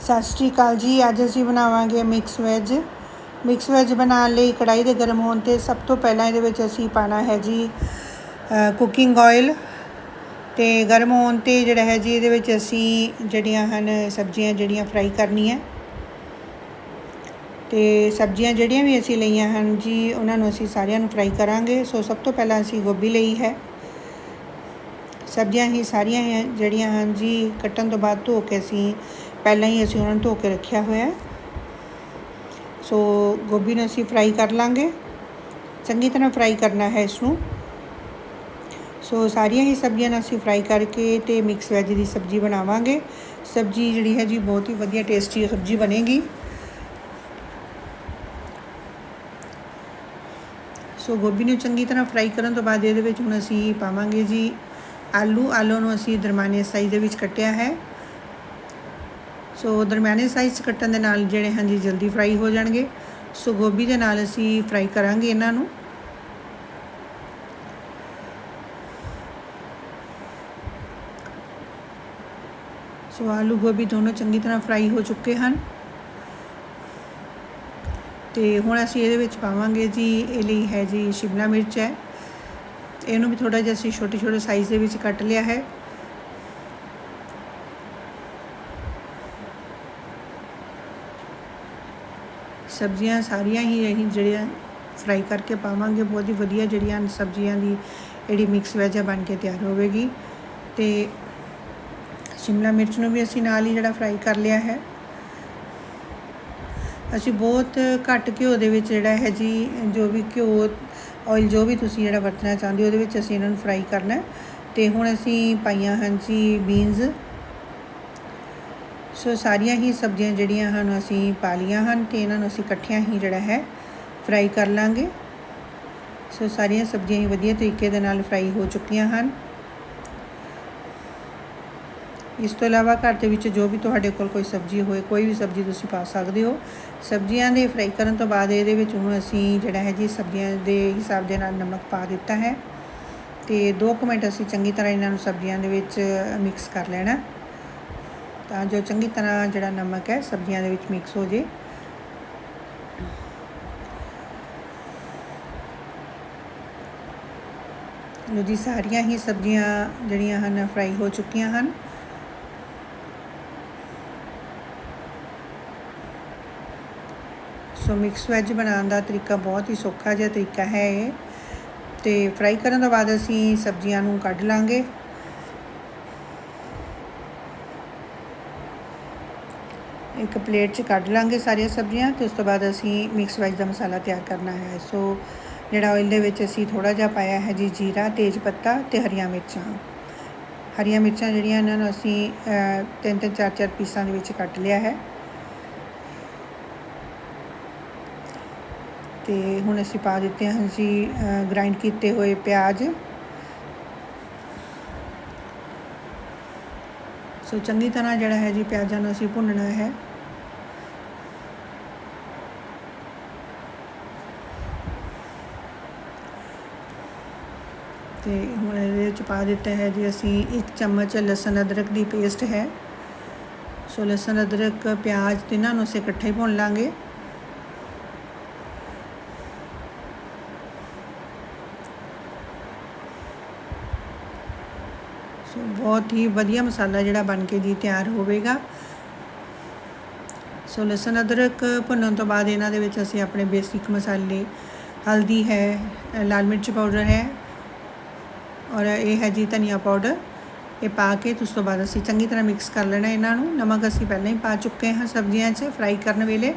ਸਤਿ ਸ਼੍ਰੀ ਅਕਾਲ ਜੀ, ਅੱਜ ਅਸੀਂ ਬਣਾਵਾਂਗੇ ਮਿਕਸ ਵੈਜ ਮਿਕਸ ਵੈਜ ਬਣਾਉਣ ਲਈ ਕੜਾਈ ਦੇ ਗਰਮ ਹੋਣ ਤੇ ਸਭ ਤੋਂ ਪਹਿਲਾਂ ਇਹਦੇ ਵਿੱਚ ਅਸੀਂ ਪਾਣਾ ਹੈ ਜੀ ਕੁਕਿੰਗ ਆਇਲ ਤੇ ਗਰਮ ਹੋਣ ਤੇ ਜਿਹੜਾ ਹੈ ਜੀ, ਇਹਦੇ ਵਿੱਚ ਅਸੀਂ ਜਿਹੜੀਆਂ ਹਨ, ਸਬਜ਼ੀਆਂ ਜਿਹੜੀਆਂ ਫਰਾਈ ਕਰਨੀਆਂ। ਤੇ ਸਬਜ਼ੀਆਂ ਜਿਹੜੀਆਂ ਵੀ ਅਸੀਂ ਲਈਆਂ ਹਨ ਜੀ, ਉਹਨਾਂ ਨੂੰ ਅਸੀਂ ਸਾਰਿਆਂ ਨੂੰ ਫਰਾਈ ਕਰਾਂਗੇ। ਸੋ ਸਭ ਤੋਂ ਪਹਿਲਾਂ ਅਸੀਂ ਗੋਭੀ ਲਈ ਹੈ। ਸਬਜ਼ੀਆਂ ਹੀ ਸਾਰੀਆਂ ਹੈ ਜਿਹੜੀਆਂ ਹਨ ਜੀ, ਕੱਟਣ ਤੋਂ ਬਾਅਦ ਧੋ ਕੇ ਅਸੀਂ, ਪਹਿਲਾਂ ਹੀ ਅਸੀਂ ਉਹਨਾਂ ਨੂੰ ਧੋ ਕੇ ਰੱਖਿਆ ਹੋਇਆ ਸੋ ਗੋਭੀ ਨੂੰ ਅਸੀਂ ਫਰਾਈ ਕਰ ਲਾਂਗੇ। ਚੰਗੀ ਤਰ੍ਹਾਂ ਫਰਾਈ ਕਰਨਾ ਹੈ ਇਸ ਨੂੰ ਸੋ ਸਾਰੀਆਂ ਹੀ ਸਬਜ਼ੀਆਂ ਨੂੰ ਅਸੀਂ ਫਰਾਈ ਕਰਕੇ ਤੇ ਮਿਕਸ ਵੈਜ ਦੀ ਸਬਜ਼ੀ ਬਣਾਵਾਂਗੇ। ਸਬਜ਼ੀ ਜਿਹੜੀ ਹੈ ਜੀ, ਬਹੁਤ ਹੀ ਵਧੀਆ ਟੇਸਟੀ ਸਬਜ਼ੀ ਬਣੇਗੀ। ਸੋ ਗੋਭੀ ਨੂੰ ਚੰਗੀ ਤਰ੍ਹਾਂ ਫਰਾਈ ਕਰਨ ਤੋਂ ਬਾਅਦ ਇਹਦੇ ਵਿੱਚ ਹੁਣ ਅਸੀਂ ਪਾਵਾਂਗੇ ਜੀ ਆਲੂ ਆਲੂ ਨੂੰ ਅਸੀਂ ਦਰਮਿਆਨੇ ਸਾਈਜ਼ ਦੇ ਵਿੱਚ ਕੱਟਿਆ ਹੈ। ਸੋ ਦਰਮਿਆਨੇ ਸਾਈਜ਼ ਕੱਟਣ ਦੇ ਨਾਲ ਜਿਹੜੇ ਹਨ ਜੀ ਜਲਦੀ ਫਰਾਈ ਹੋ ਜਾਣਗੇ। ਸੋ ਗੋਭੀ ਦੇ ਨਾਲ ਅਸੀਂ ਫਰਾਈ ਕਰਾਂਗੇ ਇਹਨਾਂ ਨੂੰ। ਸੋ ਆਲੂ, ਗੋਭੀ ਦੋਨੋਂ ਚੰਗੀ ਤਰ੍ਹਾਂ ਫਰਾਈ ਹੋ ਚੁੱਕੇ ਹਨ। ਤੇ ਹੁਣ ਅਸੀਂ ਇਹਦੇ ਵਿੱਚ ਪਾਵਾਂਗੇ ਜੀ, ਇਹ ਲਈ ਹੈ ਜੀ ਸ਼ਿਮਲਾ ਮਿਰਚ ਹੈ। ਇਹਨੂੰ ਵੀ ਥੋੜਾ ਜਿਹਾ ਅਸੀਂ ਛੋਟੇ ਛੋਟੇ ਸਾਈਜ਼ ਦੇ ਵਿੱਚ ਕੱਟ ਲਿਆ ਹੈ। ਸਬਜ਼ੀਆਂ ਸਾਰੀਆਂ ਹੀ ਅਸੀਂ ਜਿਹੜੀਆਂ ਫਰਾਈ ਕਰਕੇ ਪਾਵਾਂਗੇ, ਬਹੁਤ ਹੀ ਵਧੀਆ ਜਿਹੜੀਆਂ ਸਬਜ਼ੀਆਂ ਦੀ ਜਿਹੜੀ ਮਿਕਸ ਵੈਜ ਬਣ ਕੇ ਤਿਆਰ ਹੋਵੇਗੀ। ਤੇ ਸ਼ਿਮਲਾ ਮਿਰਚ ਨੂੰ ਵੀ ਅਸੀਂ ਨਾਲ ਹੀ ਜਿਹੜਾ ਫਰਾਈ ਕਰ ਲਿਆ ਹੈ। ਅਸੀਂ ਬਹੁਤ ਘੱਟ ਘਿਓ ਦੇ ਵਿੱਚ ਜਿਹੜਾ ਹੈ ਜੀ, ਜੋ ਵੀ ਘਿਓ ਆਇਲ ਜੋ ਵੀ ਤੁਸੀਂ ਜਿਹੜਾ ਵਰਤਣਾ ਚਾਹੁੰਦੇ ਹੋ, ਉਹਦੇ ਵਿੱਚ ਅਸੀਂ ਇਹਨਾਂ ਨੂੰ ਫਰਾਈ ਕਰਨਾ ਤੇ ਹੁਣ ਅਸੀਂ ਪਾਈਆਂ ਹਨ ਜੀ ਬੀਨਸ ਸੋ ਸਾਰੀਆਂ ਹੀ ਸਬਜ਼ੀਆਂ ਜਿਹੜੀਆਂ ਹਨ, ਅਸੀਂ ਪਾ ਲੀਆਂ ਹਨ ਤੇ ਇਹਨਾਂ ਨੂੰ ਅਸੀਂ ਇਕੱਠਿਆਂ ਹੀ ਜਿਹੜਾ ਹੈ ਫਰਾਈ ਕਰ ਲਾਂਗੇ। ਸੋ ਸਾਰੀਆਂ ਸਬਜ਼ੀਆਂ ਹੀ ਵਧੀਆ ਤਰੀਕੇ ਦੇ ਨਾਲ ਫਰਾਈ ਹੋ ਚੁੱਕੀਆਂ ਹਨ। ਇਸ ਤੋਂ ਇਲਾਵਾ ਘਰ ਦੇ ਵਿੱਚ ਜੋ ਵੀ ਤੁਹਾਡੇ ਕੋਲ ਕੋਈ ਸਬਜ਼ੀ ਹੋਏ, ਕੋਈ ਵੀ ਸਬਜ਼ੀ ਤੁਸੀਂ ਪਾ ਸਕਦੇ ਹੋ। ਸਬਜ਼ੀਆਂ ਦੇ ਫਰਾਈ ਕਰਨ ਤੋਂ ਬਾਅਦ ਇਹਦੇ ਵਿੱਚ ਹੁਣ ਅਸੀਂ ਜਿਹੜਾ ਹੈ ਜੀ ਸਬਜ਼ੀਆਂ ਦੇ ਹਿਸਾਬ ਦੇ ਨਾਲ ਨਮਕ ਪਾ ਦਿੱਤਾ ਹੈ। ਤੇ 2 ਮਿੰਟ ਅਸੀਂ ਚੰਗੀ ਤਰ੍ਹਾਂ ਇਹਨਾਂ ਨੂੰ ਸਬਜ਼ੀਆਂ ਦੇ ਵਿੱਚ ਮਿਕਸ ਕਰ ਲੈਣਾ। ਤਾਂ ਜੋ ਚੰਗੀ ਤਰ੍ਹਾਂ ਜਿਹੜਾ ਨਮਕ ਹੈ ਸਬਜ਼ੀਆਂ ਦੇ ਵਿੱਚ ਮਿਕਸ ਹੋ ਜੇ। ਲੋ ਜੀ, ਸਾਰੀਆਂ ਹੀ ਸਬਜ਼ੀਆਂ ਜਿਹੜੀਆਂ ਹਨ ਫਰਾਈ ਹੋ ਚੁੱਕੀਆਂ ਹਨ। ਸੋ ਮਿਕਸ ਵੈਜ ਬਣਾਉਣ ਦਾ ਤਰੀਕਾ ਬਹੁਤ ਹੀ ਸੌਖਾ ਜਿਹਾ ਤਰੀਕਾ ਹੈ ਇਹ। ਤੇ ਫਰਾਈ ਕਰਨ ਤੋਂ ਬਾਅਦ ਅਸੀਂ ਸਬਜ਼ੀਆਂ ਨੂੰ ਕੱਢ ਲਾਂਗੇ। ਇੱਕ ਪਲੇਟ 'ਚ ਕੱਢ ਲਾਂਗੇ ਸਾਰੀਆਂ ਸਬਜ਼ੀਆਂ ਤੇ ਉਸ ਤੋਂ ਬਾਅਦ ਅਸੀਂ ਮਿਕਸ ਵੈਜ ਦਾ ਮਸਾਲਾ ਤਿਆਰ ਕਰਨਾ ਹੈ। ਸੋ ਜਿਹੜਾ ਆਇਲ ਦੇ ਵਿੱਚ ਅਸੀਂ ਥੋੜਾ ਜਿਹਾ ਪਾਇਆ ਹੈ ਜੀ ਜੀਰਾ, ਤੇਜ ਪੱਤਾ ਤੇ ਹਰੀਆਂ ਮਿਰਚਾਂ। ਹਰੀਆਂ ਮਿਰਚਾਂ ਜਿਹੜੀਆਂ ਇਹਨਾਂ ਨੂੰ ਅਸੀਂ ਤਿੰਨ ਤਿੰਨ ਚਾਰ ਚਾਰ ਪੀਸਾਂ ਦੇ ਵਿੱਚ ਕੱਟ ਲਿਆ ਹੈ। ਤੇ ਹੁਣ ਅਸੀਂ ਪਾ ਦਿੱਤੇ ਹਨ ਜੀ ਗ੍ਰਾਈਂਡ ਕੀਤੇ ਹੋਏ ਪਿਆਜ਼। ਸੋ ਚੰਗੀ ਤਰ੍ਹਾਂ ਜਿਹੜਾ ਹੈ ਜੀ, ਪਿਆਜ਼ਾਂ ਨੂੰ ਅਸੀਂ ਭੁੰਨਣਾ ਹੈ। ਤੇ ਹੁਣ ਇਹਦੇ ਵਿੱਚ ਪਾ ਦਿੱਤਾ ਹੈ ਜੀ, ਅਸੀਂ ਇੱਕ ਚਮਚ ਲਸਣ ਅਦਰਕ ਦੀ ਪੇਸਟ ਹੈ। ਸੋ ਲਸਣ ਅਦਰਕ, ਪਿਆਜ਼ ਤਿੰਨਾਂ ਨੂੰ ਅਸੀਂ ਇਕੱਠੇ ਹੀ ਭੁੰਨ ਲਾਂਗੇ। ਬਹੁਤ ਹੀ ਵਧੀਆ ਮਸਾਲਾ ਜਿਹੜਾ ਬਣ ਕੇ ਜੀ ਤਿਆਰ ਹੋਵੇਗਾ। ਸੋ ਲਸਣ, ਅਦਰਕ ਭੁੰਨਣ ਤੋਂ ਬਾਅਦ ਇਹਨਾਂ ਦੇ ਵਿੱਚ ਅਸੀਂ ਆਪਣੇ ਬੇਸਿਕ ਮਸਾਲੇ, ਹਲਦੀ ਹੈ, ਲਾਲ ਮਿਰਚ ਪਾਊਡਰ ਹੈ ਔਰ ਇਹ ਹੈ ਜੀ ਧਨੀਆ ਪਾਊਡਰ। ਇਹ ਪਾ ਕੇ ਉਸ ਤੋਂ ਬਾਅਦ ਅਸੀਂ ਚੰਗੀ ਤਰ੍ਹਾਂ ਮਿਕਸ ਕਰ ਲੈਣਾ ਇਹਨਾਂ ਨੂੰ। ਨਮਕ ਅਸੀਂ ਪਹਿਲਾਂ ਹੀ ਪਾ ਚੁੱਕੇ ਹਾਂ ਸਬਜ਼ੀਆਂ 'ਚ ਫਰਾਈ ਕਰਨ ਵੇਲੇ।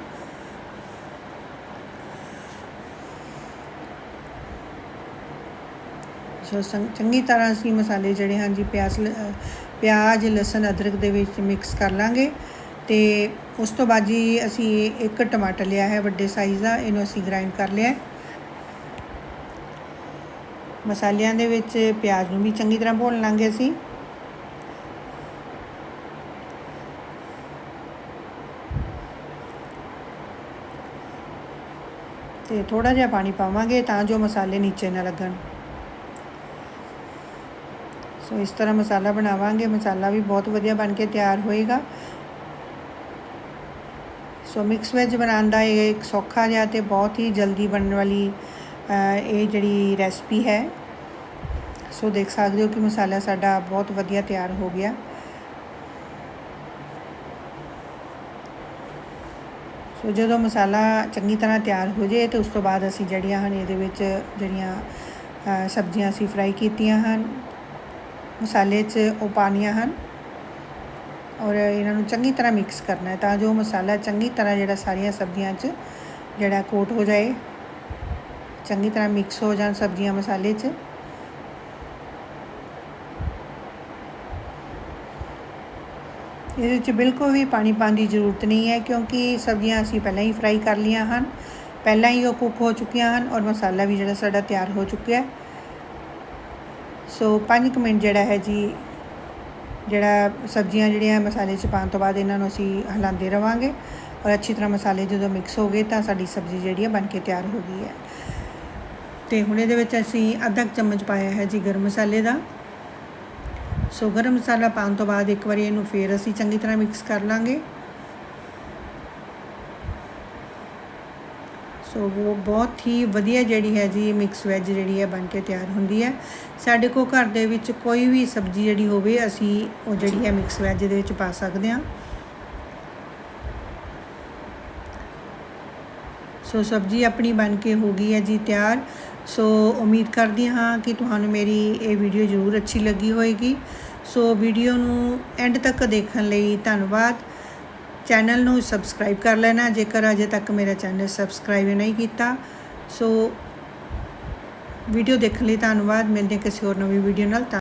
ਸੋ ਚੰਗੀ ਤਰ੍ਹਾਂ ਅਸੀਂ ਮਸਾਲੇ ਜਿਹੜੇ ਹਨ ਜੀ ਪਿਆਜ਼ ਪਿਆਜ਼, ਲਸਣ, ਅਦਰਕ ਦੇ ਵਿੱਚ ਮਿਕਸ ਕਰ ਲਾਂਗੇ ਤੇ ਉਸ ਤੋਂ ਬਾਅਦ ਜੀ ਅਸੀਂ ਇੱਕ ਟਮਾਟਰ ਲਿਆ ਹੈ, ਵੱਡੇ ਸਾਈਜ਼ ਦਾ, ਇਹਨੂੰ ਅਸੀਂ ਗ੍ਰਾਈਂਡ ਕਰ ਲਿਆ ਮਸਾਲਿਆਂ ਦੇ ਵਿੱਚ ਪਿਆਜ਼ ਨੂੰ ਵੀ ਚੰਗੀ ਤਰ੍ਹਾਂ ਭੁੰਨ ਲਾਂਗੇ ਅਸੀਂ। ਤੇ ਥੋੜਾ ਜਿਹਾ ਪਾਣੀ ਪਾਵਾਂਗੇ ਤਾਂ ਜੋ ਮਸਾਲੇ ਨੀਚੇ ਨਾ ਲੱਗਣ। ਸੋ ਇਸ ਤਰ੍ਹਾਂ ਮਸਾਲਾ ਬਣਾਵਾਂਗੇ। ਮਸਾਲਾ ਵੀ ਬਹੁਤ ਵਧੀਆ ਬਣ ਕੇ ਤਿਆਰ ਹੋਏਗਾ। ਸੋ ਮਿਕਸ ਵੈਜ ਬਣਾਉਣ ਦਾ ਇਹ ਇੱਕ ਸੌਖਾ ਜਿਹਾ ਤੇ ਬਹੁਤ ਹੀ ਜਲਦੀ ਬਣਨ ਵਾਲੀ ਇਹ ਜਿਹੜੀ ਰੈਸਪੀ ਹੈ। ਸੋ ਦੇਖ ਸਕਦੇ ਹੋ ਕਿ ਮਸਾਲਾ ਸਾਡਾ ਬਹੁਤ ਵਧੀਆ ਤਿਆਰ ਹੋ ਗਿਆ। ਸੋ ਜਦੋਂ ਮਸਾਲਾ ਚੰਗੀ ਤਰ੍ਹਾਂ ਤਿਆਰ ਹੋ ਜੇ ਤੇ ਉਸ ਤੋਂ ਬਾਅਦ ਅਸੀਂ ਜਿਹੜੀਆਂ ਹਨ, ਇਹਦੇ ਵਿੱਚ ਜਿਹੜੀਆਂ ਸਬਜ਼ੀਆਂ ਅਸੀਂ ਫਰਾਈ ਕੀਤੀਆਂ ਹਨ। ਮਸਾਲੇ 'ਚ ਉਹ ਪਾਣੀਆਂ ਹਨ ਔਰ ਇਹਨਾਂ ਨੂੰ ਚੰਗੀ ਤਰ੍ਹਾਂ ਮਿਕਸ ਕਰਨਾ ਹੈ ਤਾਂ ਜੋ ਮਸਾਲਾ ਚੰਗੀ ਤਰ੍ਹਾਂ ਜਿਹੜਾ ਸਾਰੀਆਂ ਸਬਜ਼ੀਆਂ 'ਚ ਜਿਹੜਾ ਕੋਟ ਹੋ ਜਾਏ, ਚੰਗੀ ਤਰ੍ਹਾਂ ਮਿਕਸ ਹੋ ਜਾਣ ਸਬਜ਼ੀਆਂ ਮਸਾਲੇ 'ਚ। ਇਹਦੇ ਵਿੱਚ ਬਿਲਕੁਲ ਵੀ ਪਾਣੀ ਪਾਉਣ ਦੀ ਜ਼ਰੂਰਤ ਨਹੀਂ ਹੈ ਕਿਉਂਕਿ ਸਬਜ਼ੀਆਂ ਅਸੀਂ ਪਹਿਲਾਂ ਹੀ ਫਰਾਈ ਕਰ ਲਈਆਂ ਹਨ, ਪਹਿਲਾਂ ਹੀ ਉਹ ਕੁੱਕ ਹੋ ਚੁੱਕੀਆਂ ਹਨ ਔਰ ਮਸਾਲਾ ਵੀ ਜਿਹੜਾ ਸਾਡਾ ਤਿਆਰ ਹੋ ਚੁੱਕਿਆ ਹੈ। ਸੋ 5 ਮਿੰਟ ਜਿਹੜਾ ਹੈ ਜੀ, ਜਿਹੜਾ ਸਬਜ਼ੀਆਂ ਜਿਹੜੀਆਂ ਮਸਾਲੇ 'ਚ ਪਾਉਣ ਤੋਂ ਬਾਅਦ ਇਹਨਾਂ ਨੂੰ ਅਸੀਂ ਹਿਲਾਉਂਦੇ ਰਵਾਂਗੇ ਔਰ ਅੱਛੀ ਤਰ੍ਹਾਂ ਮਸਾਲੇ ਜਦੋਂ ਮਿਕਸ ਹੋ ਗਏ ਤਾਂ ਸਾਡੀ ਸਬਜ਼ੀ ਜਿਹੜੀ ਹੈ ਬਣ ਕੇ ਤਿਆਰ ਹੋ ਗਈ ਹੈ। ਤੇ ਹੁਣ ਇਹਦੇ ਵਿੱਚ ਅਸੀਂ ਅੱਧਾ ਕੁ ਚਮਚ ਪਾਇਆ ਹੈ ਜੀ ਗਰਮ ਮਸਾਲੇ ਦਾ। ਸੋ ਗਰਮ ਮਸਾਲਾ ਪਾਉਣ ਤੋਂ ਬਾਅਦ ਇੱਕ ਵਾਰੀ ਇਹਨੂੰ ਫੇਰ ਅਸੀਂ ਚੰਗੀ ਤਰ੍ਹਾਂ ਮਿਕਸ ਕਰ ਲਾਂਗੇ। ਸੋ ਉਹ ਬਹੁਤ ਹੀ ਵਧੀਆ ਜਿਹੜੀ ਹੈ ਜੀ ਮਿਕਸ ਵੈਜ ਜਿਹੜੀ ਹੈ ਬਣ ਕੇ ਤਿਆਰ ਹੁੰਦੀ ਹੈ। ਸਾਡੇ ਕੋਲ ਘਰ ਦੇ ਵਿੱਚ ਕੋਈ ਵੀ ਸਬਜ਼ੀ ਜਿਹੜੀ ਹੋਵੇ, ਅਸੀਂ ਉਹ ਜਿਹੜੀ ਹੈ ਮਿਕਸ ਵੈਜ ਦੇ ਵਿੱਚ ਪਾ ਸਕਦੇ ਹਾਂ। ਸੋ ਸਬਜ਼ੀ ਆਪਣੀ ਬਣ ਕੇ ਹੋ ਗਈ ਹੈ ਜੀ ਤਿਆਰ। ਸੋ ਉਮੀਦ ਕਰਦੀ ਹਾਂ ਕਿ ਤੁਹਾਨੂੰ ਮੇਰੀ ਇਹ ਵੀਡੀਓ ਜ਼ਰੂਰ ਅੱਛੀ ਲੱਗੀ ਹੋਵੇਗੀ ਸੋ ਵੀਡੀਓ ਨੂੰ ਐਂਡ ਤੱਕ ਦੇਖਣ ਲਈ ਧੰਨਵਾਦ। ਚੈਨਲ ਨੂੰ ਸਬਸਕ੍ਰਾਈਬ ਕਰ ਲੈਣਾ, ਜੇਕਰ ਅਜੇ ਤੱਕ ਮੇਰਾ ਚੈਨਲ ਸਬਸਕ੍ਰਾਈਬ ਨਹੀਂ ਕੀਤਾ। ਸੋ ਵੀਡੀਓ ਦੇਖਣ ਲਈ, ਧੰਨਵਾਦ। ਮਿਲਦੇ ਕਿਸੇ ਹੋਰ ਨਵੀਂ ਵੀਡੀਓ ਨਾਲ।